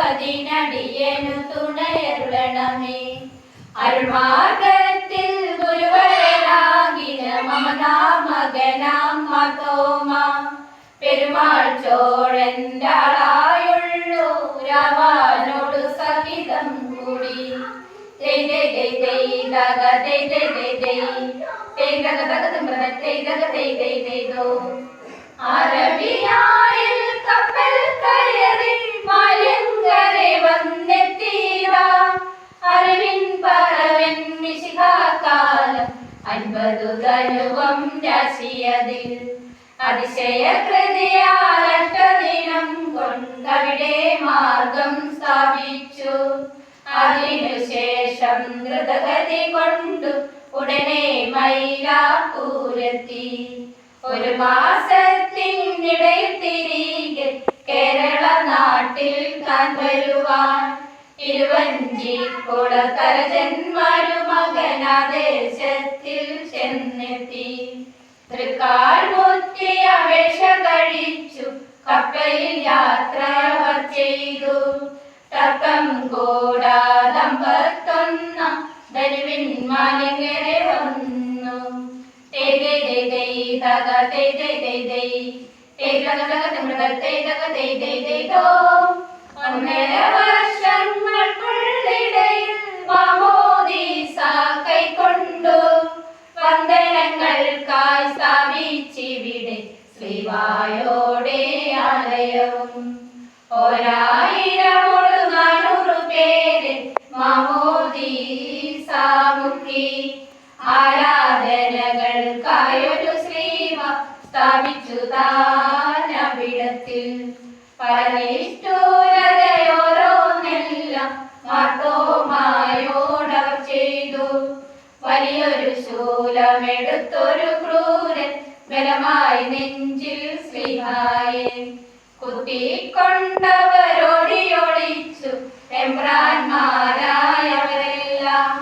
പാടുവതിനടിയനു തുണയരുളണമേ. തേയ് തേയ് തോ അറബിയായിൽ കപ്പൽ കയറി മലങ്കരെ വന്നെത്തിയതാ. അറിവിൻ പറവൻ മിശിഹാകാലം അൻപതു ധനുവം രാശിയതിൽ. അതിശയ കൃതിയാൽ അഷ്ടദിനം കൊണ്ടവിടെ മാർഗം സ്ഥാപിച്ചു. അതിനുശേഷം ദ്രുതഗതി കൊണ്ടു ഉടനെ മൈലാപ്പൂരെത്തി. ഒരു മാസത്തിനിടയിൽ തിരികെ കേരള നാട്ടിൽ താൻ വരുവാൻ. ഇരുവഞ്ചിക്കുളത്തല ജന്മരുമകനാദേശത്തിൽ ചെന്നെത്തി. തൃക്കാൽ മുത്തി അപേക്ഷ കഴിച്ചു കപ്പലിൽ യാത്ര ചെയ്തു. തർക്കം കൂടാതമ്പത്തൊന്നാം ധനുവിൻ മാലിങ്ങനെ വന്നു. തേ ശ്രീവായോടെ ആലയവും ഒരായിരമോട് നാനൂറ് പേര് മാമോദീസ മുക്കി ആരാധനകൾക്കായൊരു ശ്രീവ സ്ഥാപിച്ചു താനവിടത്തിൽ പരനിഷ്ഠൂരതയോരോന്നെല്ലാം മാർത്തോമായോടവർ ചെയ്തു. വലിയൊരു ശൂലമെടുത്തൊരു ക്രൂരൻ ബലമായി നെഞ്ചിൽ ശ്രീഹായെ കുത്തിക്കൊണ്ടവരോടിയൊളിച്ചു എംബ്രാന്മാരായവരെല്ലാം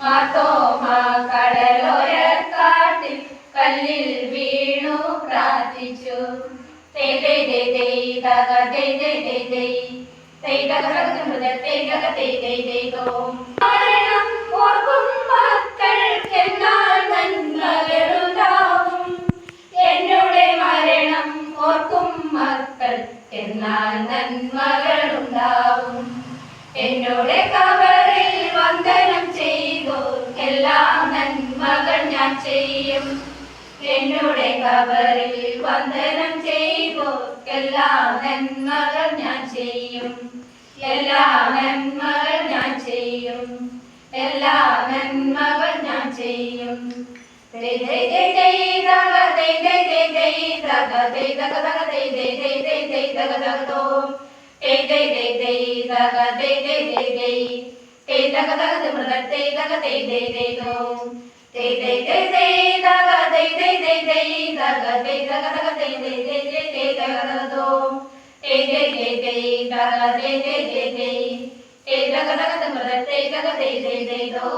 മാത്തോമ കടലോരക്കാട്ടിൽ കല്ലിൽ വീണു പ്രാർത്ഥിച്ചു തേ എന്നാൽ നന്മകളുണ്ടാവും എന്നോടെ കബറിൽ വന്ദനം ചെയ്തു എല്ലാ നന്മകൾ ഞാൻ ചെയ്യും എന്നോടെ കബറിൽ വന്ദനം ചെയ്തു എല്ലാ നന്മകൾ ഞാൻ ചെയ്യും എല്ലാ നന്മകൾ ഞാൻ ചെയ്യും എല്ലാ നന്മകൾ ഞാൻ ചെയ്യും ദൈ ദൈ ദൈ ദൈ ദൈ ദൈ ദൈ ദൈ ദൈ ദൈ ദൈ ദൈ ദൈ ദേ ദേ ദഗ ദഗ ദോ ദേ ദേ ദേ ദേ ദഗ ദേ ദേ ദേ ദേ ദേ ദഗ ദഗ തിമൃത ദേ ദഗ ദേ ദേ ദേ ദോ ദേ ദേ ദേ ദേ ദഗ ദേ ദേ ദേ ദേ ദഗ ദേ ദഗ ദഗ ദേ ദേ ദേ ദേ ദേ ദഗ ദഗ ദോ ദേ ദേ ദേ ദേ ദഗ ദേ ദേ ദേ ദേ ദേ ദഗ ദഗ തിമൃത ദേ ദഗ ദേ ദേ ദേ ദോ